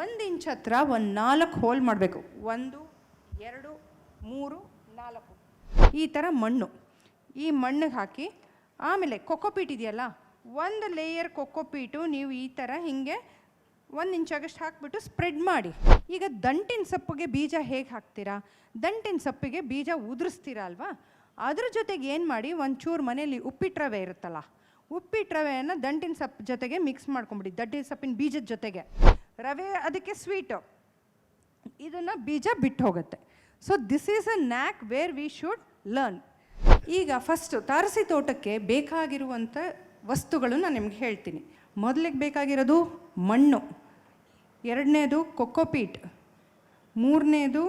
ಒಂದು ಇಂಚ್ ಹತ್ರ ಒಂದು ನಾಲ್ಕು ಹೋಲ್ ಮಾಡಬೇಕು. ಒಂದು, ಎರಡು, ಮೂರು, ನಾಲ್ಕು. ಈ ಥರ ಮಣ್ಣು. ಈ ಮಣ್ಣಿಗೆ ಹಾಕಿ ಆಮೇಲೆ ಕೊಕ್ಕೋಪೀಟ್ ಇದೆಯಲ್ಲ, ಒಂದು ಲೇಯರ್ ಕೊಕ್ಕೋಪೀಟು ನೀವು ಈ ಥರ ಹೀಗೆ ಒಂದು ಇಂಚಾಗಷ್ಟು ಹಾಕ್ಬಿಟ್ಟು ಸ್ಪ್ರೆಡ್ ಮಾಡಿ. ಈಗ ದಂಟಿನ ಸೊಪ್ಪಿಗೆ ಬೀಜ ಹೇಗೆ ಹಾಕ್ತೀರಾ? ದಂಟಿನ ಸೊಪ್ಪಿಗೆ ಬೀಜ ಉದುರಿಸ್ತೀರಾ ಅಲ್ವಾ? ಅದ್ರ ಜೊತೆಗೆ ಏನು ಮಾಡಿ? ಒಂಚೂರು ಮನೇಲಿ ಉಪ್ಪಿಟ್ಟು ರವೆ ಇರುತ್ತಲ್ಲ ಉಪ್ಪಿಟ್ಟು ರವೆಯನ್ನು ದಂಟಿನ ಸೊಪ್ಪು ಜೊತೆಗೆ ಮಿಕ್ಸ್ ಮಾಡ್ಕೊಂಬಿಡಿ. ದಂಟಿನ ಸೊಪ್ಪಿನ ಬೀಜದ ಜೊತೆಗೆ. ರವೆ ಅದಕ್ಕೆ ಸ್ವೀಟು ಇದನ್ನು ಬೀಜ ಬಿಟ್ಟು ಹೋಗುತ್ತೆ. So this is a knack where we should learn ಈಗ ಫಸ್ಟು ತಾರಸಿ ತೋಟಕ್ಕೆ ಬೇಕಾಗಿರುವಂಥ ವಸ್ತುಗಳು ನಾನು ನಿಮ್ಗೆ ಹೇಳ್ತೀನಿ. ಮೊದಲಿಗೆ ಬೇಕಾಗಿರೋದು ಮಣ್ಣು. ಎರಡನೇದು ಕೊಕ್ಕೋಪೀಟ್ ಮೂರನೇದು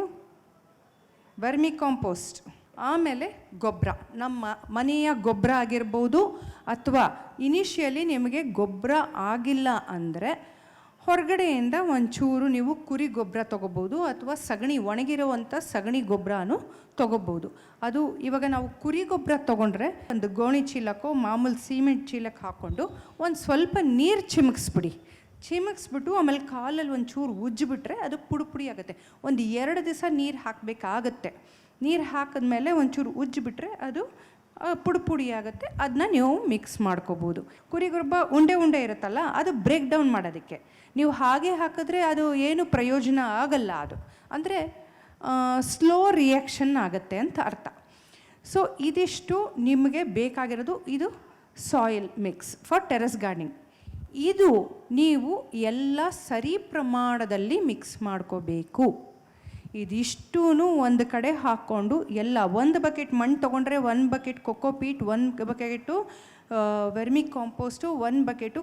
ವರ್ಮಿ ಕಾಂಪೋಸ್ಟ್ ಆಮೇಲೆ ಗೊಬ್ಬರ ನಮ್ಮ ಮನೆಯ ಗೊಬ್ಬರ ಆಗಿರ್ಬೋದು ಅಥವಾ ಇನಿಷಿಯಲಿ ನಿಮಗೆ ಗೊಬ್ಬರ ಆಗಿಲ್ಲ ಅಂದರೆ ಹೊರಗಡೆಯಿಂದ ಒಂಚೂರು ನೀವು ಕುರಿ ಗೊಬ್ಬರ ತೊಗೋಬೋದು ಅಥವಾ ಸಗಣಿ, ಒಣಗಿರುವಂಥ ಸಗಣಿ ಗೊಬ್ಬರನೂ ತೊಗೋಬೋದು. ಅದು ಇವಾಗ ನಾವು ಕುರಿ ಗೊಬ್ಬರ ತೊಗೊಂಡ್ರೆ ಒಂದು ಗೋಣಿ ಚೀಲಕ್ಕೋ, ಮಾಮೂಲು ಸಿಮೆಂಟ್ ಚೀಲಕ್ಕೆ ಹಾಕ್ಕೊಂಡು ಒಂದು ಸ್ವಲ್ಪ ನೀರು ಚಿಮುಕ್ಸ್ಬಿಡಿ ಚಿಮಕ್ಸ್ಬಿಟ್ಟು ಆಮೇಲೆ ಕಾಲಲ್ಲಿ ಒಂಚೂರು ಉಜ್ಜಿಬಿಟ್ರೆ ಅದು ಪುಡಿ ಪುಡಿ ಆಗುತ್ತೆ. ಒಂದು ಎರಡು ದಿವಸ ನೀರು ಹಾಕಬೇಕಾಗತ್ತೆ. ನೀರು ಹಾಕಿದ್ಮೇಲೆ ಒಂಚೂರು ಉಜ್ಜಿಬಿಟ್ರೆ ಅದು ಪುಡಿ ಪುಡಿ ಆಗುತ್ತೆ. ಅದನ್ನ ನೀವು ಮಿಕ್ಸ್ ಮಾಡ್ಕೋಬೋದು. ಕುರಿ ಗೊಬ್ಬ ಉಂಡೆ ಉಂಡೆ ಇರುತ್ತಲ್ಲ, ಅದು ಬ್ರೇಕ್ ಡೌನ್ ಮಾಡೋದಕ್ಕೆ. ನೀವು ಹಾಗೆ ಹಾಕಿದ್ರೆ ಅದು ಏನು ಪ್ರಯೋಜನ ಆಗಲ್ಲ ಅದು. ಅಂದರೆ ಸ್ಲೋ ರಿಯಾಕ್ಷನ್ ಆಗುತ್ತೆ ಅಂತ ಅರ್ಥ. ಸೊ ಇದಿಷ್ಟು ನಿಮಗೆ ಬೇಕಾಗಿರೋದು ಇದು soil mix for terrace gardening ಇದು ನೀವು ಎಲ್ಲ ಸರಿ ಪ್ರಮಾಣದಲ್ಲಿ ಮಿಕ್ಸ್ ಮಾಡ್ಕೋಬೇಕು. ಇದಿಷ್ಟೂ ಒಂದು ಕಡೆ ಹಾಕ್ಕೊಂಡು ಎಲ್ಲ ಒಂದು ಬಕೆಟ್ ಮಣ್ಣು ತೊಗೊಂಡ್ರೆ ಒಂದು ಬಕೆಟ್ ಕೊಕೋಪೀಟ್ ಒಂದು ಬಕೆಟು ವೆರ್ಮಿ ಕಾಂಪೋಸ್ಟು, ಒಂದು ಬಕೆಟು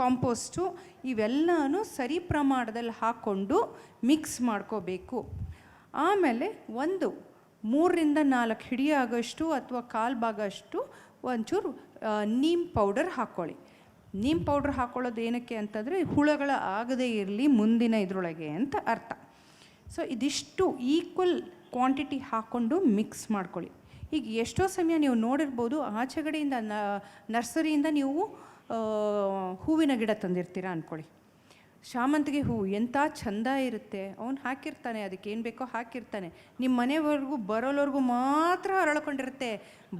ಕಾಂಪೋಸ್ಟು ಇವೆಲ್ಲನೂ ಸರಿ ಪ್ರಮಾಣದಲ್ಲಿ ಹಾಕ್ಕೊಂಡು ಮಿಕ್ಸ್ ಮಾಡ್ಕೋಬೇಕು. ಆಮೇಲೆ ಒಂದು ಮೂರರಿಂದ ನಾಲ್ಕು ಹಿಡಿ ಆಗೋಷ್ಟು ಅಥವಾ ಕಾಲು ಭಾಗ ಅಷ್ಟು ಒಂಚೂರು ನೀಮ್ ಪೌಡರ್ ಹಾಕ್ಕೊಳ್ಳಿ ನೀಮ್ ಪೌಡರ್ ಹಾಕ್ಕೊಳ್ಳೋದು ಏನಕ್ಕೆ ಅಂತಂದರೆ ಹುಳಗಳ ಆಗದೇ ಇರಲಿ ಮುಂದಿನ ಇದರೊಳಗೆ ಅಂತ ಅರ್ಥ. ಸೊ ಇದಿಷ್ಟು ಈಕ್ವಲ್ ಕ್ವಾಂಟಿಟಿ ಹಾಕ್ಕೊಂಡು ಮಿಕ್ಸ್ ಮಾಡ್ಕೊಳ್ಳಿ. ಈಗ ಎಷ್ಟೋ ಸಮಯ ನೀವು ನೋಡಿರ್ಬೋದು ಆಚೆಗಡೆಯಿಂದ ನರ್ಸರಿಯಿಂದ ನೀವು ಹೂವಿನ ಗಿಡ ತಂದಿರ್ತೀರ ಅಂದ್ಕೊಳ್ಳಿ ಶಾಮಂತಿಗೆ ಹೂವು ಎಂಥ ಚಂದ ಇರುತ್ತೆ. ಅವನು ಹಾಕಿರ್ತಾನೆ, ಅದಕ್ಕೆ ಏನು ಬೇಕೋ ಹಾಕಿರ್ತಾನೆ. ನಿಮ್ಮ ಮನೆವರೆಗೂ ಬರೋಲ್ವರೆಗೂ ಮಾತ್ರ ಅರಳ್ಕೊಂಡಿರುತ್ತೆ.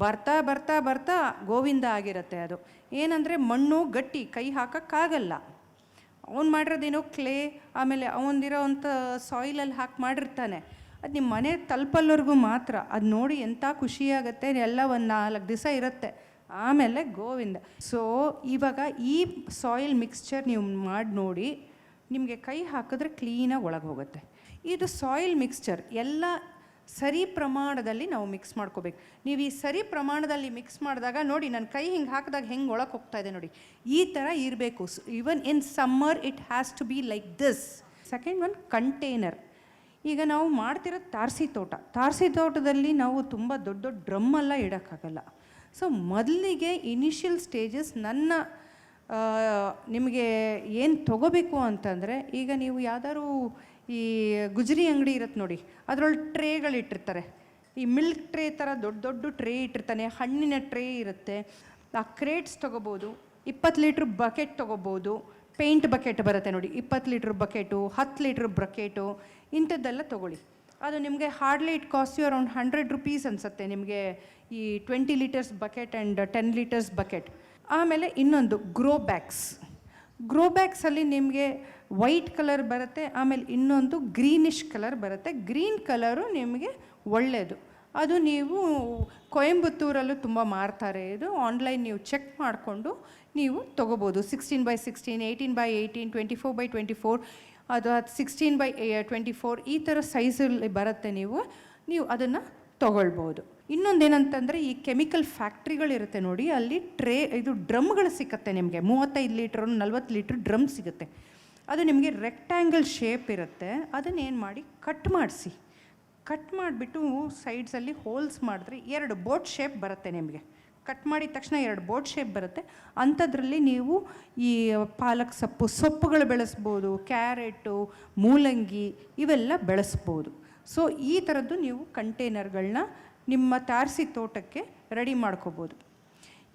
ಬರ್ತಾ ಬರ್ತಾ ಬರ್ತಾ ಗೋವಿಂದ ಆಗಿರುತ್ತೆ ಅದು. ಏನಂದರೆ ಮಣ್ಣು ಗಟ್ಟಿ, ಕೈ ಹಾಕೋಕ್ಕಾಗಲ್ಲ. ಅವ್ನು ಮಾಡಿರೋದೇನೋ ಕ್ಲೇ, ಆಮೇಲೆ ಅವನಿರೋ ಅಂಥ ಸಾಯಿಲಲ್ಲಿ ಹಾಕಿ ಮಾಡಿರ್ತಾನೆ. ಅದು ನಿಮ್ಮ ಮನೆ ತಲುಪಲ್ಲವರೆಗೂ ಮಾತ್ರ. ಅದು ನೋಡಿ ಎಂಥ ಖುಷಿಯಾಗುತ್ತೆ ಎಲ್ಲ ಒಂದು ನಾಲ್ಕು ದಿವಸ ಇರುತ್ತೆ. ಆಮೇಲೆ ಗೋವಿಂದ. ಸೊ ಇವಾಗ ಈ ಸಾಯಿಲ್ ಮಿಕ್ಸ್ಚರ್ ನೀವು ಮಾಡಿ ನೋಡಿ, ನಿಮಗೆ ಕೈ ಹಾಕಿದ್ರೆ ಕ್ಲೀನಾಗಿ ಒಳಗೆ ಹೋಗುತ್ತೆ. ಇದು ಸಾಯಿಲ್ ಮಿಕ್ಸ್ಚರ್. ಎಲ್ಲ ಸರಿ ಪ್ರಮಾಣದಲ್ಲಿ ನಾವು ಮಿಕ್ಸ್ ಮಾಡ್ಕೋಬೇಕು. ನೀವು ಈ ಸರಿ ಪ್ರಮಾಣದಲ್ಲಿ ಮಿಕ್ಸ್ ಮಾಡಿದಾಗ ನೋಡಿ ನನ್ನ ಕೈ ಹಿಂಗೆ ಹಾಕಿದಾಗ ಹೆಂಗೆ ಒಳಗೆ ಹೋಗ್ತಾ ಇದೆ ನೋಡಿ. ಈ ಥರ ಇರಬೇಕು. Even in summer it has to be like this second one container ಈಗ ನಾವು ಮಾಡ್ತಿರೋದು ತಾರಸಿ ತೋಟ. ತಾರಸಿ ತೋಟದಲ್ಲಿ ನಾವು ತುಂಬ ದೊಡ್ಡ ದೊಡ್ಡ ಡ್ರಮ್ಮೆಲ್ಲ ಇಡೋಕ್ಕಾಗಲ್ಲ. ಸೊ ಮೊದಲಿಗೆ ಇನಿಷಿಯಲ್ ಸ್ಟೇಜಸ್ ನನ್ನ ನಿಮಗೆ ಏನು ತಗೋಬೇಕು ಅಂತಂದರೆ, ಈಗ ನೀವು ಯಾವ್ದಾದ್ರು ಈ ಗುಜರಿ ಅಂಗಡಿ ಇರುತ್ತೆ ನೋಡಿ ಅದರೊಳಗೆ ಟ್ರೇಗಳು ಇಟ್ಟಿರ್ತಾರೆ. ಈ ಮಿಲ್ಕ್ ಟ್ರೇ ಥರ ದೊಡ್ಡ ದೊಡ್ಡ ಟ್ರೇ ಇಟ್ಟಿರ್ತಾನೆ, ಹಣ್ಣಿನ ಟ್ರೇ ಇರುತ್ತೆ. ಆ ಕ್ರೇಟ್ಸ್ ತೊಗೋಬೋದು, ಇಪ್ಪತ್ತು ಲೀಟ್ರ್ ಬಕೆಟ್ ತೊಗೋಬೋದು ಪೇಂಟ್ ಬಕೆಟ್ ಬರುತ್ತೆ ನೋಡಿ, ಇಪ್ಪತ್ತು ಲೀಟ್ರ್ ಬಕೆಟು, ಹತ್ತು ಲೀಟ್ರ್ ಬಕೆಟು, ಇಂಥದ್ದೆಲ್ಲ ತೊಗೊಳ್ಳಿ. ಅದು ನಿಮಗೆ hardly it cost you around hundred rupees ಅನಿಸುತ್ತೆ ನಿಮಗೆ ಈ twenty litres bucket and ten litres bucket. ಆಮೇಲೆ ಇನ್ನೊಂದು, ಗ್ರೋ ಬ್ಯಾಗ್ಸ್. ಗ್ರೋ ಬ್ಯಾಗ್ಸಲ್ಲಿ ನಿಮಗೆ ವೈಟ್ ಕಲರ್ ಬರುತ್ತೆ, ಆಮೇಲೆ ಇನ್ನೊಂದು ಗ್ರೀನಿಶ್ ಕಲರ್ ಬರುತ್ತೆ. ಗ್ರೀನ್ ಕಲರು ನಿಮಗೆ ಒಳ್ಳೆಯದು ಅದು ನೀವು ಕೊಯಂಬತ್ತೂರಲ್ಲೂ ತುಂಬ ಮಾರ್ತಾರೆ ಇದು. ಆನ್ಲೈನ್ ನೀವು ಚೆಕ್ ಮಾಡಿಕೊಂಡು ನೀವು ತೊಗೋಬೋದು. Sixteen by sixteen eighteen by eighteen twenty four by twenty four ಅದು ಸಿಕ್ಸ್ಟೀನ್ ಬೈ ಟ್ವೆಂಟಿ ಫೋರ್ ಈ ಥರ ಸೈಜಲ್ಲಿ ಬರುತ್ತೆ ನೀವು. ನೀವು ಅದನ್ನು ತೊಗೊಳ್ಬೋದು. ಇನ್ನೊಂದೇನಂತಂದರೆ ಈ ಕೆಮಿಕಲ್ ಫ್ಯಾಕ್ಟ್ರಿಗಳಿರುತ್ತೆ ನೋಡಿ, ಅಲ್ಲಿ ಟ್ರೇ, ಇದು ಡ್ರಮ್ಗಳು ಸಿಗುತ್ತೆ ನಿಮಗೆ. ಮೂವತ್ತೈದು ಲೀಟ್ರ್, ನಲ್ವತ್ತು ಲೀಟ್ರ್ ಡ್ರಮ್ ಸಿಗುತ್ತೆ. ಅದು ನಿಮಗೆ ರೆಕ್ಟ್ಯಾಂಗಲ್ ಶೇಪ್ ಇರುತ್ತೆ. ಅದನ್ನೇನು ಮಾಡಿ, ಕಟ್ ಮಾಡಿಸಿ. ಕಟ್ ಮಾಡಿಬಿಟ್ಟು ಸೈಡ್ಸಲ್ಲಿ ಹೋಲ್ಸ್ ಮಾಡಿದ್ರೆ ಎರಡು ಬೋಟ್ ಶೇಪ್ ಬರುತ್ತೆ ನಿಮಗೆ. ಕಟ್ ಮಾಡಿದ ತಕ್ಷಣ ಎರಡು ಬೋಟ್ ಶೇಪ್ ಬರುತ್ತೆ. ಅಂಥದ್ರಲ್ಲಿ ನೀವು ಈ ಪಾಲಕ್ ಸೊಪ್ಪು, ಸೊಪ್ಪುಗಳು ಬೆಳೆಸ್ಬೋದು, ಕ್ಯಾರೆಟು, ಮೂಲಂಗಿ ಇವೆಲ್ಲ ಬೆಳೆಸ್ಬೋದು. ಸೊ, ಈ ಥರದ್ದು ನೀವು ಕಂಟೈನರ್ಗಳನ್ನ ನಿಮ್ಮ ತಾರಸಿ ತೋಟಕ್ಕೆ ರೆಡಿ ಮಾಡ್ಕೋಬೋದು.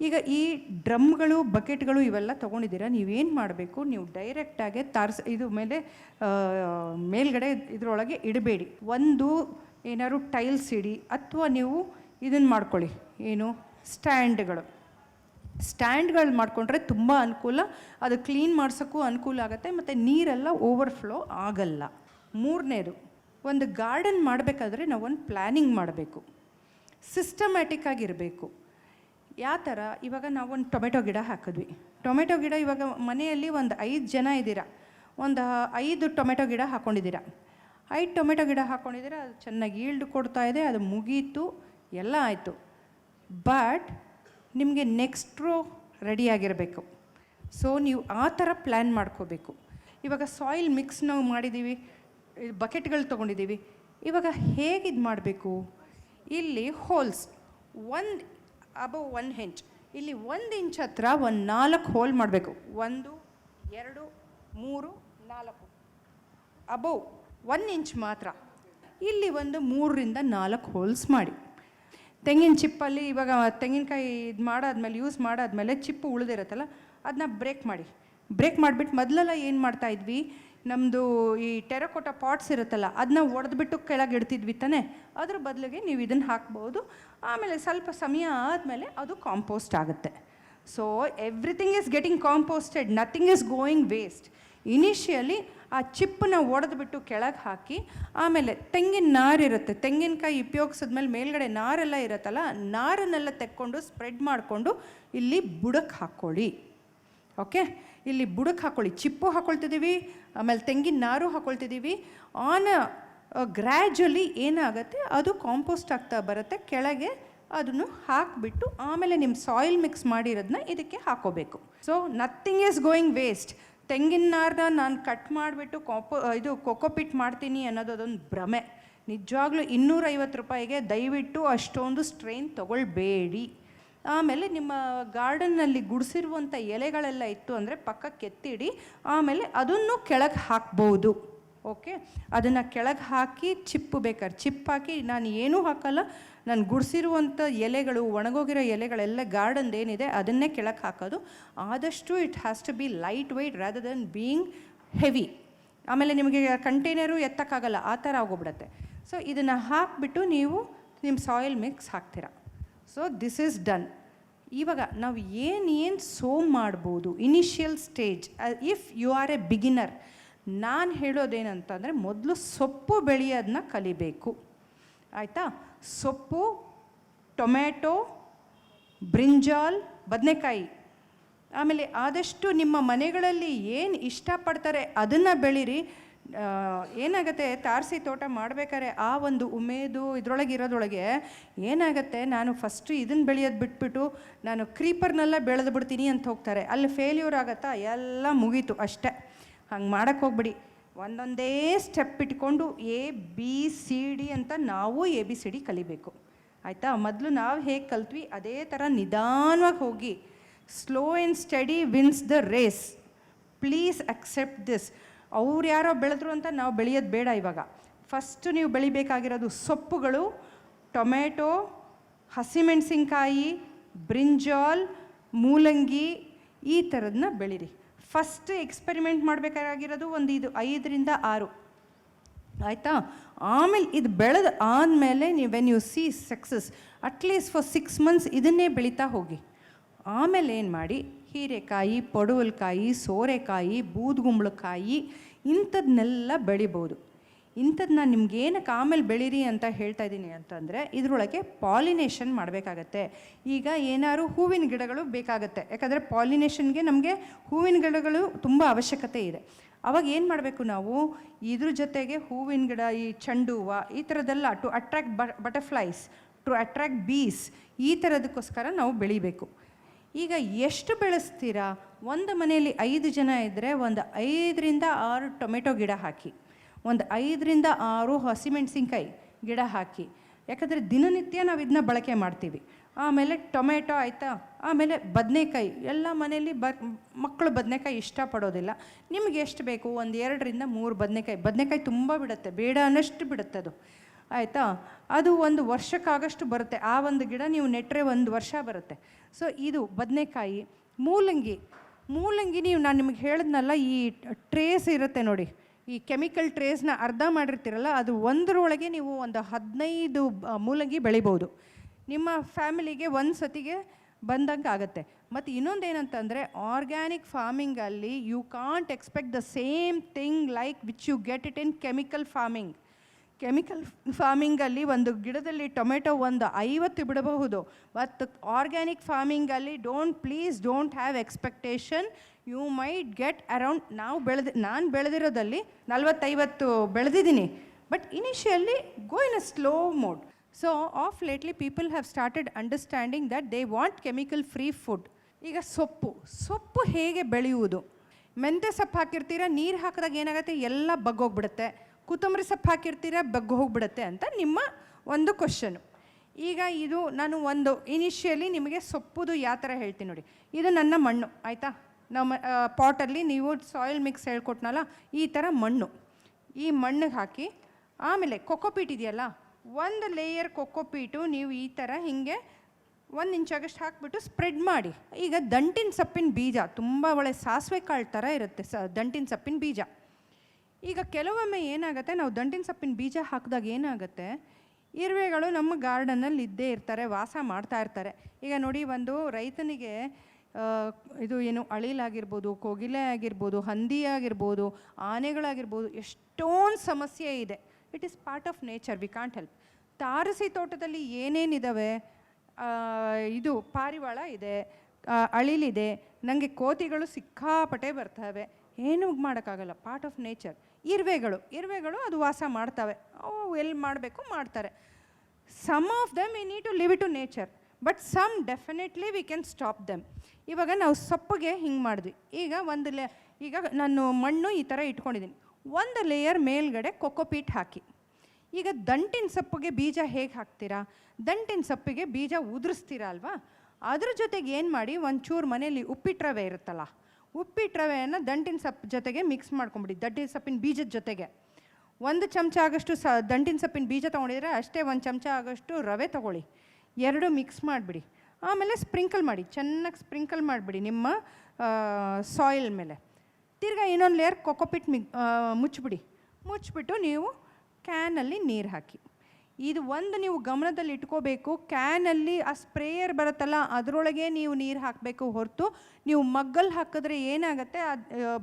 ಈಗ ಈ ಡ್ರಮ್ಗಳು, ಬಕೆಟ್ಗಳು ಇವೆಲ್ಲ ತೊಗೊಂಡಿದ್ದೀರಾ? ನೀವೇನು ಮಾಡಬೇಕು? ನೀವು ಡೈರೆಕ್ಟಾಗೆ ತಾರ್ಸ್, ಇದು ಮೇಲೆ ಮೇಲ್ಗಡೆ ಇದರೊಳಗೆ ಇಡಬೇಡಿ. ಒಂದು ಏನಾದ್ರು ಟೈಲ್ಸ್ ಇಡಿ, ಅಥವಾ ನೀವು ಇದನ್ನು ಮಾಡ್ಕೊಳ್ಳಿ. ಏನು? ಸ್ಟ್ಯಾಂಡ್ಗಳು. ಸ್ಟ್ಯಾಂಡ್ಗಳು ಮಾಡಿಕೊಂಡ್ರೆ ತುಂಬ ಅನುಕೂಲ. ಅದು ಕ್ಲೀನ್ ಮಾಡ್ಸೋಕ್ಕೂ ಅನುಕೂಲ ಆಗುತ್ತೆ, ಮತ್ತು ನೀರೆಲ್ಲ ಓವರ್ಫ್ಲೋ ಆಗಲ್ಲ. ಮೂರನೇದು, ಒಂದು ಗಾರ್ಡನ್ ಮಾಡಬೇಕಾದ್ರೆ ನಾವು ಒಂದು ಪ್ಲ್ಯಾನಿಂಗ್ ಮಾಡಬೇಕು. ಸಿಸ್ಟಮ್ಯಾಟಿಕ್ ಆಗಿರಬೇಕು. ಯಾವ ಥರ ಇವಾಗ ನಾವು ಒಂದು ಟೊಮೆಟೊ ಗಿಡ ಹಾಕಿದ್ವಿ. ಟೊಮೆಟೊ ಗಿಡ ಇವಾಗ ಮನೆಯಲ್ಲಿ ಒಂದು ಐದು ಜನ ಇದ್ದೀರಾ? ಒಂದು ಐದು ಟೊಮೆಟೊ ಗಿಡ ಹಾಕ್ಕೊಂಡಿದ್ದೀರಾ ಐದು ಟೊಮೆಟೊ ಗಿಡ ಹಾಕ್ಕೊಂಡಿದ್ದೀರಾ ಅದು ಚೆನ್ನಾಗಿ ಈಲ್ಡ್ ಕೊಡ್ತಾ ಇದೆ, ಅದು ಮುಗೀತು, ಎಲ್ಲ ಆಯಿತು. ಬಟ್ ನಿಮಗೆ ನೆಕ್ಸ್ಟ್ ರೋ ರೆಡಿಯಾಗಿರಬೇಕು ಸೊ ನೀವು ಆ ಥರ ಪ್ಲ್ಯಾನ್ ಮಾಡ್ಕೋಬೇಕು. ಇವಾಗ ಸಾಯಿಲ್ ಮಿಕ್ಸ್ ನಾವು ಮಾಡಿದ್ದೀವಿ ಬಕೆಟ್ಗಳು ತೊಗೊಂಡಿದ್ದೀವಿ ಇವಾಗ ಹೇಗೆ ಇದು ಮಾಡಬೇಕು? ಇಲ್ಲಿ ಹೋಲ್ಸ್. ಒಂದು ಅಬೌ ಒನ್ ಇಂಚ್ ಇಲ್ಲಿ ಒಂದು ಇಂಚ್ ಹತ್ರ ಒಂದು ನಾಲ್ಕು ಹೋಲ್ ಮಾಡಬೇಕು. ಒಂದು, ಎರಡು, ಮೂರು, ನಾಲ್ಕು. ಅಬೌವ್ ಒನ್ ಇಂಚ್ ಮಾತ್ರ. ಇಲ್ಲಿ ಒಂದು ಮೂರರಿಂದ ನಾಲ್ಕು ಹೋಲ್ಸ್ ಮಾಡಿ. ತೆಂಗಿನ ಚಿಪ್ಪಲ್ಲಿ ಇವಾಗ ತೆಂಗಿನಕಾಯಿ ಇದು ಮಾಡಾದ್ಮೇಲೆ ಯೂಸ್ ಮಾಡಾದ್ಮೇಲೆ ಚಿಪ್ಪು ಉಳಿದಿರತ್ತಲ್ಲ ಅದನ್ನ ಬ್ರೇಕ್ ಮಾಡಿ. ಬ್ರೇಕ್ ಮಾಡಿಬಿಟ್ಟು ಮೊದಲೆಲ್ಲ ಏನು ಮಾಡ್ತಾ ಇದ್ವಿ? ನಮ್ಮದು ಈ ಟೆರಕೋಟ ಪಾಟ್ಸ್ ಇರುತ್ತಲ್ಲ ಅದನ್ನ ಒಡೆದ್ಬಿಟ್ಟು ಕೆಳಗೆ ಇಡ್ತಿದ್ವಿ ತಾನೆ? ಅದ್ರ ಬದಲಿಗೆ ನೀವು ಇದನ್ನು ಹಾಕ್ಬೋದು. ಆಮೇಲೆ ಸ್ವಲ್ಪ ಸಮಯ ಆದಮೇಲೆ ಅದು ಕಾಂಪೋಸ್ಟ್ ಆಗುತ್ತೆ. So everything is getting composted nothing is going waste initially ಆ ಚಿಪ್ಪನ್ನ ಒಡೆದ್ಬಿಟ್ಟು ಕೆಳಗೆ ಹಾಕಿ, ಆಮೇಲೆ ತೆಂಗಿನ ನಾರಿರುತ್ತೆ ತೆಂಗಿನಕಾಯಿ ಉಪಯೋಗಿಸಿದ್ಮೇಲೆ ಮೇಲ್ಗಡೆ ನಾರೆಲ್ಲ ಇರುತ್ತಲ್ಲ, ನಾರನ್ನೆಲ್ಲ ತೆಕ್ಕೊಂಡು ಸ್ಪ್ರೆಡ್ ಮಾಡಿಕೊಂಡು, ಇಲ್ಲಿ ಬುಡಕ್ಕೆ ಹಾಕ್ಕೊಳ್ಳಿ. ಓಕೆ ಇಲ್ಲಿ ಬುಡಕ್ಕೆ ಹಾಕ್ಕೊಳ್ಳಿ ಚಿಪ್ಪು ಹಾಕ್ಕೊಳ್ತಿದ್ದೀವಿ ಆಮೇಲೆ ತೆಂಗಿನ ನಾರು ಹಾಕ್ಕೊಳ್ತಿದ್ದೀವಿ ಆನ್ ಗ್ರ್ಯಾಜುಲಿ ಏನಾಗುತ್ತೆ, ಅದು ಕಾಂಪೋಸ್ಟ್ ಆಗ್ತಾ ಬರುತ್ತೆ, ಕೆಳಗೆ ಅದನ್ನು ಹಾಕಿಬಿಟ್ಟು ಆಮೇಲೆ ನಿಮ್ಮ ಸಾಯಿಲ್ ಮಿಕ್ಸ್ ಮಾಡಿರೋದನ್ನ ಇದಕ್ಕೆ ಹಾಕೋಬೇಕು. So nothing is going waste ತೆಂಗಿನ ನಾರನ್ನ ನಾನು ಕಟ್ ಮಾಡಿಬಿಟ್ಟು ಕಾಂಪೋ ಇದು ಕೊಕೋಪಿಟ್ ಮಾಡ್ತೀನಿ ಅನ್ನೋದು ಅದೊಂದು ಭ್ರಮೆ. ನಿಜವಾಗ್ಲೂ ಇನ್ನೂರೈವತ್ತು ರೂಪಾಯಿಗೆ ದಯವಿಟ್ಟು ಅಷ್ಟೊಂದು ಸ್ಟ್ರೈನ್ ತಗೊಳ್ಬೇಡಿ. ಆಮೇಲೆ ನಿಮ್ಮ ಗಾರ್ಡನ್ನಲ್ಲಿ ಗುಡಿಸಿರುವಂಥ ಎಲೆಗಳೆಲ್ಲ ಇತ್ತು ಅಂದರೆ ಪಕ್ಕಕ್ಕೆ ಎತ್ತಿಡಿ ಆಮೇಲೆ ಅದನ್ನು ಕೆಳಗೆ ಹಾಕ್ಬೋದು. ಓಕೆ? ಅದನ್ನು ಕೆಳಗೆ ಹಾಕಿ ಚಿಪ್ಪು ಬೇಕಾದ್ರೆ ಚಿಪ್ ಹಾಕಿ, ನಾನು ಏನೂ ಹಾಕಲ್ಲ. ನಾನು ಗುಡಿಸಿರುವಂಥ ಎಲೆಗಳು, ಒಣಗೋಗಿರೋ ಎಲೆಗಳೆಲ್ಲ ಗಾರ್ಡನ್ದು ಏನಿದೆ ಅದನ್ನೇ ಕೆಳಗೆ ಹಾಕೋದು. ಆದಷ್ಟು it has to be lightweight rather than being heavy ಆಮೇಲೆ ನಿಮಗೆ ಕಂಟೈನರು ಎತ್ತಕ್ಕಾಗಲ್ಲ, ಆ ಥರ ಆಗೋಗ್ಬಿಡತ್ತೆ. ಸೊ ಇದನ್ನು ಹಾಕಿಬಿಟ್ಟು ನೀವು ನಿಮ್ಮ ಸಾಯಿಲ್ ಮಿಕ್ಸ್ ಹಾಕ್ತೀರಾ. ಸೊ ದಿಸ್ ಈಸ್ ಡನ್ ಇವಾಗ ನಾವು ಏನೇನು ಏನು ಸೋ ಮಾಡ್ಬೋದು initial stage if you are a beginner ನಾನು ಹೇಳೋದೇನಂತಂದರೆ ಮೊದಲು ಸೊಪ್ಪು ಬೆಳೆಯೋದನ್ನ ಕಲಿಬೇಕು. ಆಯಿತಾ? ಸೊಪ್ಪು, ಟೊಮ್ಯಾಟೊ, ಬ್ರಿಂಜಾಲ್, ಬದನೆಕಾಯಿ. ಆಮೇಲೆ ಆದಷ್ಟು ನಿಮ್ಮ ಮನೆಗಳಲ್ಲಿ ಏನು ಇಷ್ಟಪಡ್ತಾರೆ ಅದನ್ನು ಬೆಳೀರಿ ಏನಾಗುತ್ತೆ, ತಾರಸಿ ತೋಟ ಮಾಡ್ಬೇಕಾದ್ರೆ ಆ ಒಂದು ಉಮೇದು ಇದರೊಳಗೆ ಇರೋದ್ರೊಳಗೆ ಏನಾಗುತ್ತೆ, ನಾನು ಫಸ್ಟು ಇದನ್ನು ಬೆಳೆಯೋದು ಬಿಟ್ಬಿಟ್ಟು ನಾನು ಕ್ರೀಪರ್ನೆಲ್ಲ ಬೆಳೆದು ಬಿಡ್ತೀನಿ ಅಂತ ಹೋಗ್ತಾರೆ. ಅಲ್ಲಿ ಫೇಲ್ಯೂರ್ ಆಗುತ್ತಾ? ಎಲ್ಲ ಮುಗೀತು ಅಷ್ಟೇ. ಹಂಗೆ ಮಾಡೋಕ್ಕೆ ಹೋಗ್ಬಿಡಿ. ಒಂದೊಂದೇ ಸ್ಟೆಪ್ ಇಟ್ಕೊಂಡು ಎ ಬಿ ಸಿ ಡಿ ಅಂತ ನಾವು ಎ ಬಿ ಸಿ ಡಿ ಕಲಿಬೇಕು. ಆಯಿತಾ? ಮೊದಲು ನಾವು ಹೇಗೆ ಕಲ್ತ್ವಿ? ಅದೇ ಥರ ನಿಧಾನವಾಗಿ ಹೋಗಿ. Slow and steady wins the race please accept this ಅವ್ರು ಯಾರೋ ಬೆಳೆದ್ರು ಅಂತ ನಾವು ಬೆಳೆಯೋದು ಬೇಡ ಇವಾಗ. ಫಸ್ಟ್ ನೀವು ಬೆಳಿಬೇಕಾಗಿರೋದು ಸೊಪ್ಪುಗಳು ಟೊಮೆಟೊ ಹಸಿಮೆಣಸಿನ್ಕಾಯಿ, ಬ್ರಿಂಜಾಲ್, ಮೂಲಂಗಿ, ಈ ಥರದನ್ನ ಬೆಳೀರಿ. ಫಸ್ಟ್ ಎಕ್ಸ್ಪೆರಿಮೆಂಟ್ ಮಾಡಬೇಕಾಗಿರೋದು ಒಂದು ಇದು, ಐದರಿಂದ ಆರು. ಆಯಿತಾ? ಆಮೇಲೆ ಇದು ಬೆಳೆದ ಆದಮೇಲೆ ನೀವು when you see success at least for six months ಇದನ್ನೇ ಬೆಳೀತಾ ಹೋಗಿ. ಆಮೇಲೆ ಏನು ಮಾಡಿ? ಹೀರೆಕಾಯಿ, ಪಡುವಲ್ಕಾಯಿ, ಸೋರೆಕಾಯಿ, ಬೂದ್ಗುಂಬಳಕಾಯಿ ಇಂಥದ್ನೆಲ್ಲ ಬೆಳಿಬೋದು. ಇಂಥದ್ದು ನಾನು ಏನಕ್ಕೆ ಆಮೇಲೆ ಬೆಳೀರಿ ಅಂತ ಹೇಳ್ತಾ ಇದ್ದೀನಿ ಅಂತಂದರೆ ಇದರೊಳಗೆ ಪಾಲಿನೇಷನ್ ಮಾಡಬೇಕಾಗತ್ತೆ. ಈಗ ಏನಾದ್ರು ಹೂವಿನ ಗಿಡಗಳು ಬೇಕಾಗತ್ತೆ. ಯಾಕಂದರೆ ಪಾಲಿನೇಷನ್ಗೆ ನಮಗೆ ಹೂವಿನ ಗಿಡಗಳು ತುಂಬ ಅವಶ್ಯಕತೆ ಇದೆ. ಅವಾಗ ಏನು ಮಾಡಬೇಕು ನಾವು? ಇದ್ರ ಜೊತೆಗೆ ಹೂವಿನ ಗಿಡ, ಈ ಚೆಂಡು ಹೂವು ಈ ಥರದ್ದೆಲ್ಲ to attract butterflies to attract bees ಈ ಥರದಕ್ಕೋಸ್ಕರ ನಾವು ಬೆಳಿಬೇಕು. ಈಗ ಎಷ್ಟು ಬೆಳೆಸ್ತೀರಾ? ಒಂದು ಮನೆಯಲ್ಲಿ ಐದು ಜನ ಇದ್ದರೆ ಒಂದು ಐದರಿಂದ ಆರು ಟೊಮೆಟೊ ಗಿಡ ಹಾಕಿ, ಒಂದು ಐದರಿಂದ ಆರು ಹಸಿಮೆಣಸಿನ್ಕಾಯಿ ಗಿಡ ಹಾಕಿ. ಯಾಕಂದರೆ ದಿನನಿತ್ಯ ನಾವು ಇದನ್ನ ಬಳಕೆ ಮಾಡ್ತೀವಿ. ಆಮೇಲೆ ಟೊಮೆಟೊ ಆಯಿತಾ? ಆಮೇಲೆ ಬದನೆಕಾಯಿ. ಎಲ್ಲ ಮನೆಯಲ್ಲಿ ಬ ಮಕ್ಕಳು ಬದನೆಕಾಯಿ ಇಷ್ಟಪಡೋದಿಲ್ಲ. ನಿಮಗೆ ಎಷ್ಟು ಬೇಕು? ಒಂದು ಎರಡರಿಂದ ಮೂರು ಬದನೆಕಾಯಿ. ಬದನೆಕಾಯಿ ತುಂಬ ಬಿಡುತ್ತೆ. ಬೇಡ ಅನ್ನಷ್ಟು ಬಿಡುತ್ತೆ ಅದು. ಆಯಿತಾ? ಅದು ಒಂದು ವರ್ಷಕ್ಕಾಗಷ್ಟು ಬರುತ್ತೆ. ಆ ಒಂದು ಗಿಡ ನೀವು ನೆಟ್ಟರೆ ಒಂದು ವರ್ಷ ಬರುತ್ತೆ. ಸೊ ಇದು ಬದನೆಕಾಯಿ, ಮೂಲಂಗಿ. ಮೂಲಂಗಿ ನೀವು, ನಾನು ನಿಮಗೆ ಹೇಳಿದ್ನಲ್ಲ, ಈ ಟ್ರೇಸ್ ಇರುತ್ತೆ ನೋಡಿ. ಈ ಕೆಮಿಕಲ್ ಟ್ರೇಸ್ನ ಅರ್ಧ ಮಾಡಿರ್ತೀರಲ್ಲ, ಅದು ಒಂದರೊಳಗೆ ನೀವು ಒಂದು ಹದಿನೈದು ಮೂಲಂಗಿ ಬೆಳಿಬೋದು. ನಿಮ್ಮ ಫ್ಯಾಮಿಲಿಗೆ ಒಂದು ಸತಿಗೆ ಬಂದಂಗೆ ಆಗುತ್ತೆ. ಮತ್ತು ಇನ್ನೊಂದು ಏನಂತಂದರೆ organic ಫಾರ್ಮಿಂಗಲ್ಲಿ you can't expect the same thing like which you get it in chemical farming chemical ಫಾರ್ಮಿಂಗಲ್ಲಿ ಒಂದು ಗಿಡದಲ್ಲಿ ಟೊಮೆಟೊ ಒಂದು ಐವತ್ತು ಬಿಡಬಹುದು. ಮತ್ತು organic ಫಾರ್ಮಿಂಗಲ್ಲಿ don't please don't have expectation you might get around ನಾವು ಬೆಳೆದ, ನಾನು ಬೆಳೆದಿರೋದಲ್ಲಿ ನಲವತ್ತೈವತ್ತು ಬೆಳೆದಿದ್ದೀನಿ. But initially go in a slow mode so of lately people have started understanding that they want chemical free food ಈಗ ಸೊಪ್ಪು ಸೊಪ್ಪು ಹೇಗೆ ಬೆಳೆಯುವುದು? ಮೆಂತ್ಯ ಸೊಪ್ಪು ಹಾಕಿರ್ತೀರ, ನೀರು ಹಾಕಿದಾಗ ಏನಾಗುತ್ತೆ? ಎಲ್ಲ ಬಗ್ಗೋಗ್ಬಿಡುತ್ತೆ. ಕೊತ್ತಂಬರಿ ಸೊಪ್ಪು ಹಾಕಿರ್ತೀರ ಬಗ್ಗು ಹೋಗ್ಬಿಡುತ್ತೆ ಅಂತ ನಿಮ್ಮ ಒಂದು ಕ್ವಶನು ಈಗ ಇದು ನಾನು ಒಂದು ಇನಿಷಿಯಲಿ ನಿಮಗೆ ಸೊಪ್ಪುದು ಯಾವ ಥರ ಹೇಳ್ತೀನಿ ನೋಡಿ. ಇದು ನನ್ನ ಮಣ್ಣು, ಆಯಿತಾ? ನಮ್ಮ ಪಾಟಲ್ಲಿ ನೀವು ಸಾಯಿಲ್ ಮಿಕ್ಸ್ ಹೇಳ್ಕೊಟ್ನಲ್ಲ, ಈ ಥರ ಮಣ್ಣು. ಈ ಮಣ್ಣಿಗೆ ಹಾಕಿ, ಆಮೇಲೆ ಕೊಕ್ಕೋಪೀಟ್ ಇದೆಯಲ್ಲ, ಒಂದು ಲೇಯರ್ ಕೊಕ್ಕೋಪೀಟು ನೀವು ಈ ಥರ ಹೀಗೆ ಒಂದು ಇಂಚಾಗಷ್ಟು ಹಾಕ್ಬಿಟ್ಟು ಸ್ಪ್ರೆಡ್ ಮಾಡಿ. ಈಗ ದಂಟಿನ ಸೊಪ್ಪಿನ ಬೀಜ, ತುಂಬ ಒಳ್ಳೆ ಸಾಸಿವೆ ಕಾಳು ಥರ ಇರುತ್ತೆ ಸ, ದಂಟಿನ ಸೊಪ್ಪಿನ ಬೀಜ. ಈಗ ಕೆಲವೊಮ್ಮೆ ಏನಾಗುತ್ತೆ, ನಾವು ದಂಟಿನ ಸೊಪ್ಪಿನ ಬೀಜ ಹಾಕಿದಾಗ ಏನಾಗುತ್ತೆ, ಇರುವೆಗಳು ನಮ್ಮ ಗಾರ್ಡನಲ್ಲಿ ಇದ್ದೇ ಇರ್ತಾರೆ, ವಾಸ ಮಾಡ್ತಾ ಇರ್ತಾರೆ. ಈಗ ನೋಡಿ ಒಂದು ರೈತನಿಗೆ ಇದು ಏನು ಅಳಿಲಾಗಿರ್ಬೋದು, ಕೋಗಿಲೆ ಆಗಿರ್ಬೋದು, ಹಂದಿ ಆಗಿರ್ಬೋದು, ಆನೆಗಳಾಗಿರ್ಬೋದು, ಎಷ್ಟೊಂದು ಸಮಸ್ಯೆ ಇದೆ. It is part of nature we can't help ತಾರಸಿ ತೋಟದಲ್ಲಿ ಏನೇನಿದ್ದಾವೆ ಇದು ಪಾರಿವಾಳ ಇದೆ ಅಳಿಲಿದೆ ನನಗೆ ಕೋತಿಗಳು ಸಿಕ್ಕಾಪಟ್ಟೆ ಬರ್ತವೆ. ಏನೂ ಮಾಡೋಕ್ಕಾಗಲ್ಲ ಪಾರ್ಟ್ ಆಫ್ ನೇಚರ್ ಇರುವೆಗಳು ಇರುವೆಗಳು ಅದು ವಾಸ ಮಾಡ್ತವೆ. ಅವು ಎಲ್ಲಿ ಮಾಡಬೇಕು ಮಾಡ್ತಾರೆ. Some of them we need to live to nature but some definitely we can stop them ಇವಾಗ ನಾವು ಸೊಪ್ಪಿಗೆ ಹಿಂಗೆ ಮಾಡಿದ್ವಿ. ಈಗ ಒಂದು ಲೇ, ಈಗ ನಾನು ಮಣ್ಣು ಈ ಥರ ಇಟ್ಕೊಂಡಿದ್ದೀನಿ. ಒಂದು ಲೇಯರ್ ಮೇಲ್ಗಡೆ ಕೊಕ್ಕೋಪೀಟ್ ಹಾಕಿ. ಈಗ ದಂಟಿನ ಸೊಪ್ಪಿಗೆ ಬೀಜ ಹೇಗೆ ಹಾಕ್ತೀರಾ? ದಂಟಿನ ಸೊಪ್ಪಿಗೆ ಬೀಜ ಉದುರಿಸ್ತೀರಾ ಅಲ್ವಾ ಅದ್ರ ಜೊತೆಗೆ ಏನು ಮಾಡಿ? ಒಂಚೂರು ಮನೆಯಲ್ಲಿ ಉಪ್ಪಿಟ್ರವೆ ಇರುತ್ತಲ್ಲ ಉಪ್ಪಿಟ್ಟು ರವೆಯನ್ನು ದಂಟಿನ ಸೊಪ್ಪು ಜೊತೆಗೆ ಮಿಕ್ಸ್ ಮಾಡ್ಕೊಂಬಿಡಿ. ದಂಟಿನ ಸೊಪ್ಪಿನ ಬೀಜದ ಜೊತೆಗೆ. ಒಂದು ಚಮಚ ಆಗಷ್ಟು ಸ ದಂಟಿನ ಸೊಪ್ಪಿನ ಬೀಜ ತೊಗೊಂಡಿದ್ರೆ ಅಷ್ಟೇ ಒಂದು ಚಮಚ ಆಗಷ್ಟು ರವೆ ತೊಗೊಳ್ಳಿ. ಎರಡು ಮಿಕ್ಸ್ ಮಾಡಿಬಿಡಿ. ಆಮೇಲೆ ಸ್ಪ್ರಿಂಕಲ್ ಮಾಡಿ. ಚೆನ್ನಾಗಿ ಸ್ಪ್ರಿಂಕಲ್ ಮಾಡಿಬಿಡಿ ನಿಮ್ಮ ಸಾಯಿಲ್ ಮೇಲೆ. ತಿರ್ಗಾ ಇನ್ನೊಂದು ಲೇಯರ್ ಕೊಕೊಪಿಟ್ ಆ, ಮುಚ್ಚಿಬಿಡಿ ಮುಚ್ಚಿಬಿಟ್ಟು ನೀವು ಕ್ಯಾನಲ್ಲಿ ನೀರು ಹಾಕಿ. ಇದು ಒಂದು ನೀವು ಗಮನದಲ್ಲಿ ಇಟ್ಕೋಬೇಕು ಕ್ಯಾನಲ್ಲಿ ಆ ಸ್ಪ್ರೇಯರ್ ಬರುತ್ತಲ್ಲ, ಅದರೊಳಗೆ ನೀವು ನೀರು ಹಾಕಬೇಕು ಹೊರತು, ನೀವು ಮಗ್ಗಲ್ಲಿ ಹಾಕಿದ್ರೆ ಏನಾಗುತ್ತೆ ಆ,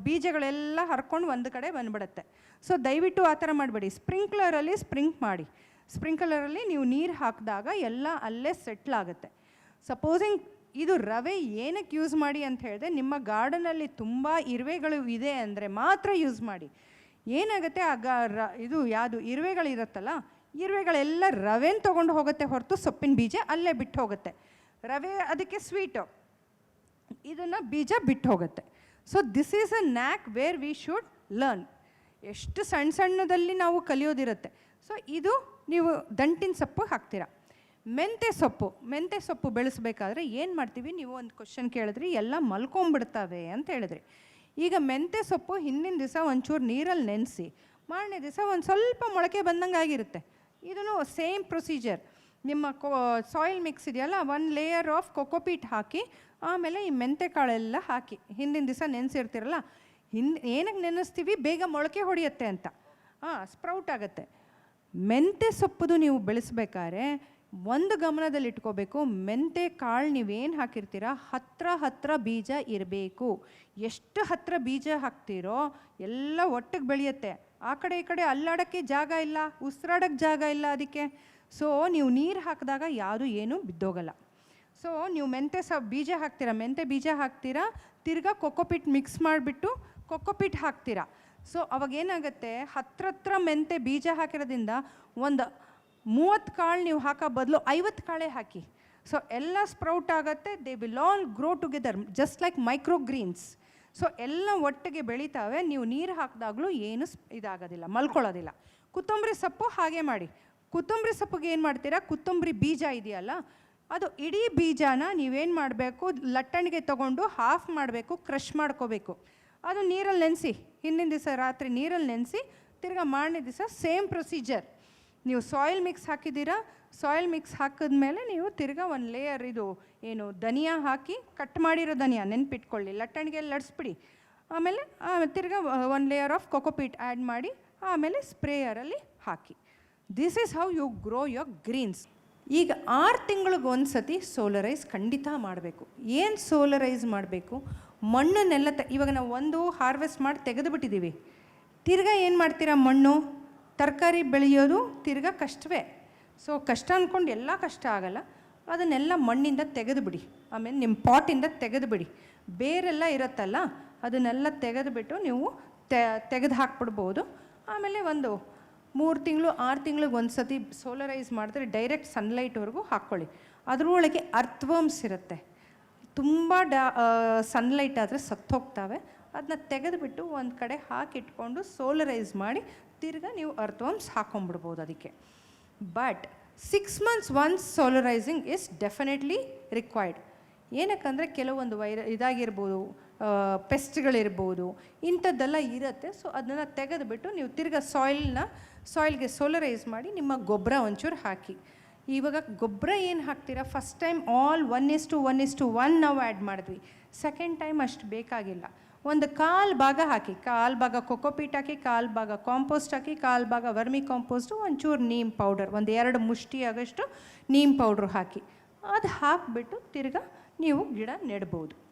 ಬೀಜಗಳೆಲ್ಲ ಹರ್ಕೊಂಡು ಒಂದು ಕಡೆ ಬಂದ್ಬಿಡುತ್ತೆ. ಸೊ ದಯವಿಟ್ಟು ಆ ಥರ ಮಾಡಬೇಡಿ. ಸ್ಪ್ರಿಂಕ್ಲರಲ್ಲಿ ಸ್ಪ್ರಿಂಕ್ ಮಾಡಿ. ಸ್ಪ್ರಿಂಕ್ಲರಲ್ಲಿ ನೀವು ನೀರು ಹಾಕಿದಾಗ ಎಲ್ಲ ಅಲ್ಲೇ ಸೆಟ್ಲ್ ಆಗುತ್ತೆ. ಸಪೋಸಿಂಗ್ ಇದು ರವೆ ಏನಕ್ಕೆ ಯೂಸ್ ಮಾಡಿ ಅಂತ ಹೇಳಿದೆ, ನಿಮ್ಮ ಗಾರ್ಡನಲ್ಲಿ ತುಂಬ ಇರುವೆಗಳು ಇದೆ ಅಂದರೆ ಮಾತ್ರ ಯೂಸ್ ಮಾಡಿ. ಏನಾಗುತ್ತೆ, ಆ ಗ ಇದು ಯಾವುದು ಇರುವೆಗಳಿರುತ್ತಲ್ಲ ಇರುವೆಗಳೆಲ್ಲ ರವೆನ ತೊಗೊಂಡು ಹೋಗುತ್ತೆ ಹೊರತು ಸೊಪ್ಪಿನ ಬೀಜ ಅಲ್ಲೇ ಬಿಟ್ಟು ಹೋಗುತ್ತೆ. ರವೆ ಅದಕ್ಕೆ ಸ್ವೀಟು ಇದನ್ನು ಬೀಜ ಬಿಟ್ಟು ಹೋಗುತ್ತೆ. So this is a knack where we should learn ಎಷ್ಟು ಸಣ್ಣ ಸಣ್ಣದಲ್ಲಿ ನಾವು ಕಲಿಯೋದಿರುತ್ತೆ. ಸೊ ಇದು ನೀವು ದಂಟಿನ ಸೊಪ್ಪು ಹಾಕ್ತೀರಾ. ಮೆಂತೆ ಸೊಪ್ಪು ಮೆಂತೆ ಸೊಪ್ಪು ಬೆಳೆಸಬೇಕಾದ್ರೆ ಏನು ಮಾಡ್ತೀವಿ? ನೀವು ಒಂದು ಕ್ವಶನ್ ಕೇಳಿದ್ರಿ, ಎಲ್ಲ ಮಲ್ಕೊಂಬಿಡ್ತವೆ ಅಂತ ಹೇಳಿದ್ರಿ. ಈಗ ಮೆಂತೆ ಸೊಪ್ಪು ಹಿಂದಿನ ದಿವಸ ಒಂಚೂರು ನೀರಲ್ಲಿ ನೆನೆಸಿ, ಮಾರನೇ ದಿವಸ ಒಂದು ಸ್ವಲ್ಪ ಮೊಳಕೆ ಬಂದಂಗೆ ಆಗಿರುತ್ತೆ ಇದನ್ನು ಸೇಮ್ ಪ್ರೊಸೀಜರ್ ನಿಮ್ಮ ಕೋ ಸಾಯಿಲ್ ಮಿಕ್ಸ್ ಇದೆಯಲ್ಲ ಒನ್ ಲೇಯರ್ ಆಫ್ ಕೊಕೋಪೀಟ್ ಹಾಕಿ, ಆಮೇಲೆ ಈ ಮೆಂತೆ ಕಾಳೆಲ್ಲ ಹಾಕಿ. ಹಿಂದಿನ ದಿವಸ ನೆನೆಸಿರ್ತೀರಲ್ಲ, ಹಿಂದೆ ಏನಕ್ಕೆ ನೆನೆಸ್ತೀವಿ? ಬೇಗ ಮೊಳಕೆ ಹೊಡೆಯುತ್ತೆ ಅಂತ. ಹಾಂ ಸ್ಪ್ರೌಟ್ ಆಗುತ್ತೆ. ಮೆಂತೆ ಸೊಪ್ಪುದು ನೀವು ಬೆಳೆಸ್ಬೇಕಾದ್ರೆ, ಒಂದು ಗಮನದಲ್ಲಿ ಇಟ್ಕೋಬೇಕು, ಮೆಂತೆ ಕಾಳು ನೀವೇನು ಹಾಕಿರ್ತೀರ? ಹತ್ರ ಹತ್ರ ಬೀಜ ಇರಬೇಕು. ಎಷ್ಟು ಹತ್ರ ಬೀಜ ಹಾಕ್ತೀರೋ, ಎಲ್ಲ ಒಟ್ಟಿಗೆ ಬೆಳೆಯುತ್ತೆ. ಆ ಕಡೆ ಈ ಕಡೆ ಅಲ್ಲಾಡೋಕ್ಕೆ ಜಾಗ ಇಲ್ಲ, ಉಸಿರಾಡೋಕ್ಕೆ ಜಾಗ ಇಲ್ಲ ಅದಕ್ಕೆ. ಸೊ ನೀವು ನೀರು ಹಾಕಿದಾಗ ಯಾರೂ ಏನೂ ಬಿದ್ದೋಗಲ್ಲ. ಸೊ ನೀವು ಮೆಂತೆ ಸ, ಬೀಜ ಹಾಕ್ತೀರಾ, ಮೆಂತೆ ಬೀಜ ಹಾಕ್ತೀರಾ, ತಿರ್ಗಾ ಕೊಕ್ಕೋಪಿಟ್ ಮಿಕ್ಸ್ ಮಾಡಿಬಿಟ್ಟು ಕೊಕ್ಕೋಪಿಟ್ ಹಾಕ್ತೀರಾ. ಸೊ ಅವಾಗ ಏನಾಗುತ್ತೆ ಹತ್ರ ಹತ್ರ ಮೆಂತೆ ಬೀಜ ಹಾಕಿರೋದ್ರಿಂದ ಒಂದು ಮೂವತ್ತು ಕಾಳು ನೀವು ಹಾಕೋ ಬದಲು ಐವತ್ತು ಕಾಳೆ ಹಾಕಿ. ಸೊ ಎಲ್ಲ ಸ್ಪ್ರೌಟ್ ಆಗುತ್ತೆ, they will all grow together, just like microgreens. So ಎಲ್ಲ ಒಟ್ಟಿಗೆ ಬೆಳೀತಾವೆ. ನೀವು ನೀರು ಹಾಕಿದಾಗಲೂ ಏನು ಇದಾಗೋದಿಲ್ಲ, ಮಲ್ಕೊಳ್ಳೋದಿಲ್ಲ. ಕೊತ್ತಂಬರಿ ಸೊಪ್ಪು ಹಾಗೆ ಮಾಡಿ. ಕೊತ್ತಂಬರಿ ಸೊಪ್ಪಿಗೆ ಏನು ಮಾಡ್ತೀರಾ? ಕೊತ್ತಂಬರಿ ಬೀಜ ಇದೆಯಲ್ಲ, ಅದು ಇಡೀ ಬೀಜನ ನೀವೇನು ಮಾಡಬೇಕು? ಲಟ್ಟಣಿಗೆ ತೊಗೊಂಡು ಹಾಫ್ ಮಾಡಬೇಕು ಕ್ರಷ್ ಮಾಡ್ಕೋಬೇಕು. ಅದು ನೀರಲ್ಲಿ ನೆನೆಸಿ, ಹಿಂದಿನ ದಿವಸ ರಾತ್ರಿ ನೀರಲ್ಲಿ ನೆನೆಸಿ, ತಿರ್ಗಾ ಮಾರನೇ ದಿವಸ ಸೇಮ್ ಪ್ರೊಸೀಜರ್ ನೀವು ಸಾಯಿಲ್ ಮಿಕ್ಸ್ ಹಾಕಿದ್ದೀರಾ? ಸಾಯಿಲ್ ಮಿಕ್ಸ್ ಹಾಕಿದ್ಮೇಲೆ ನೀವು ತಿರ್ಗಾ ಒಂದು ಲೇಯರ್ ಇದು ಏನು ಧನಿಯಾ ಹಾಕಿ ಕಟ್ ಮಾಡಿರೋ ಧನಿಯಾ, ನೆನ್ಪಿಟ್ಕೊಳ್ಳಿ, ಲಟ್ಟಣಿಗೆ ಲಡ್ಸ್ಬಿಡಿ. ಆಮೇಲೆ ಆಮೇಲೆ ತಿರ್ಗಾ ಒಂದು ಲೇಯರ್ ಆಫ್ ಕೊಕೊಪೀಟ್ ಆ್ಯಡ್ ಮಾಡಿ, ಆಮೇಲೆ ಸ್ಪ್ರೇಯರಲ್ಲಿ ಹಾಕಿ. This is how you grow your greens ಈಗ ಆರು ತಿಂಗಳಿಗೆ ಒಂದು ಸತಿ ಸೋಲರೈಸ್ ಖಂಡಿತ ಮಾಡಬೇಕು. ಏನು ಸೋಲರೈಸ್ ಮಾಡಬೇಕು? ಮಣ್ಣನ್ನೆಲ್ಲ ತ, ಇವಾಗ ನಾವು ಒಂದು ಹಾರ್ವೆಸ್ಟ್ ಮಾಡಿ ತೆಗೆದುಬಿಟ್ಟಿದ್ದೀವಿ ತಿರ್ಗಾ ಏನು ಮಾಡ್ತೀರಾ ಮಣ್ಣು? ತರಕಾರಿ ಬೆಳೆಯೋದು ತಿರ್ಗಾ ಕಷ್ಟವೇ. ಸೊ ಕಷ್ಟ ಅಂದ್ಕೊಂಡು ಎಲ್ಲ ಕಷ್ಟ ಆಗಲ್ಲ. ಅದನ್ನೆಲ್ಲ ಮಣ್ಣಿಂದ ತೆಗೆದುಬಿಡಿ ಆಮೇಲೆ ನಿಮ್ಮ ಪಾಟಿಂದ ತೆಗೆದುಬಿಡಿ ಬೇರೆಲ್ಲ ಇರುತ್ತಲ್ಲ, ಅದನ್ನೆಲ್ಲ ತೆಗೆದುಬಿಟ್ಟು ನೀವು ತೆ, ತೆಗೆದು ಹಾಕ್ಬಿಡ್ಬೋದು. ಆಮೇಲೆ ಒಂದು ಮೂರು ತಿಂಗಳು, ಆರು ತಿಂಗಳಿಗೆ ಒಂದು ಸತಿ ಸೋಲರೈಸ್ ಮಾಡಿದ್ರೆ ಡೈರೆಕ್ಟ್ ಸನ್ಲೈಟ್ವರೆಗೂ ಹಾಕ್ಕೊಳ್ಳಿ. ಅದರೊಳಗೆ ಅರ್ಥವರ್ಮ್ಸ್ ಇರುತ್ತೆ. ತುಂಬ ಡಾ ಸನ್ಲೈಟ್ ಆದರೆ ಸತ್ತೋಗ್ತವೆ. ಅದನ್ನ ತೆಗೆದುಬಿಟ್ಟು ಒಂದು ಕಡೆ ಹಾಕಿಟ್ಕೊಂಡು ಸೋಲರೈಸ್ ಮಾಡಿ ತಿರ್ಗಾ ನೀವು ಅರ್ಥವರ್ಮ್ಸ್ ಹಾಕೊಂಡ್ಬಿಡ್ಬೋದು ಅದಕ್ಕೆ. But six months once solarising is definitely required ಏನಕ್ಕಂದರೆ ಕೆಲವೊಂದು ವೈರ, ಇದಾಗಿರ್ಬೋದು ಪೆಸ್ಟ್ಗಳಿರ್ಬೋದು ಇಂಥದ್ದೆಲ್ಲ ಇರುತ್ತೆ. ಸೊ ಅದನ್ನು ತೆಗೆದುಬಿಟ್ಟು ನೀವು ತಿರ್ಗಾ ಸಾಯಿಲ್ನ ಸಾಯಿಲ್ಗೆ ಸೋಲರೈಸ್ ಮಾಡಿ ನಿಮ್ಮ ಗೊಬ್ಬರ ಒಂಚೂರು ಹಾಕಿ. ಇವಾಗ ಗೊಬ್ಬರ ಏನು ಹಾಕ್ತೀರಾ? First time all one is to one is to one ನಾವು ಆ್ಯಡ್ ಮಾಡಿದ್ವಿ. ಸೆಕೆಂಡ್ ಟೈಮ್ ಅಷ್ಟು ಬೇಕಾಗಿಲ್ಲ. ಒಂದು ಕಾಲು ಭಾಗ ಹಾಕಿ, ಕಾಲು ಭಾಗ ಕೊಕೋಪೀಟ್ ಹಾಕಿ, ಕಾಲು ಭಾಗ ಕಾಂಪೋಸ್ಟ್ ಹಾಕಿ, ಕಾಲು ಭಾಗ ವರ್ಮಿ ಕಾಂಪೋಸ್ಟು ಒಂಚೂರು ನೀಮ್ ಪೌಡರ್ ಒಂದು ಎರಡು ಮುಷ್ಟಿ ಆಗೋಷ್ಟು ನೀಮ್ ಪೌಡ್ರ್ ಹಾಕಿ. ಅದು ಹಾಕಿಬಿಟ್ಟು ತಿರ್ಗಾ ನೀವು ಗಿಡ ನೆಡ್ಬೋದು.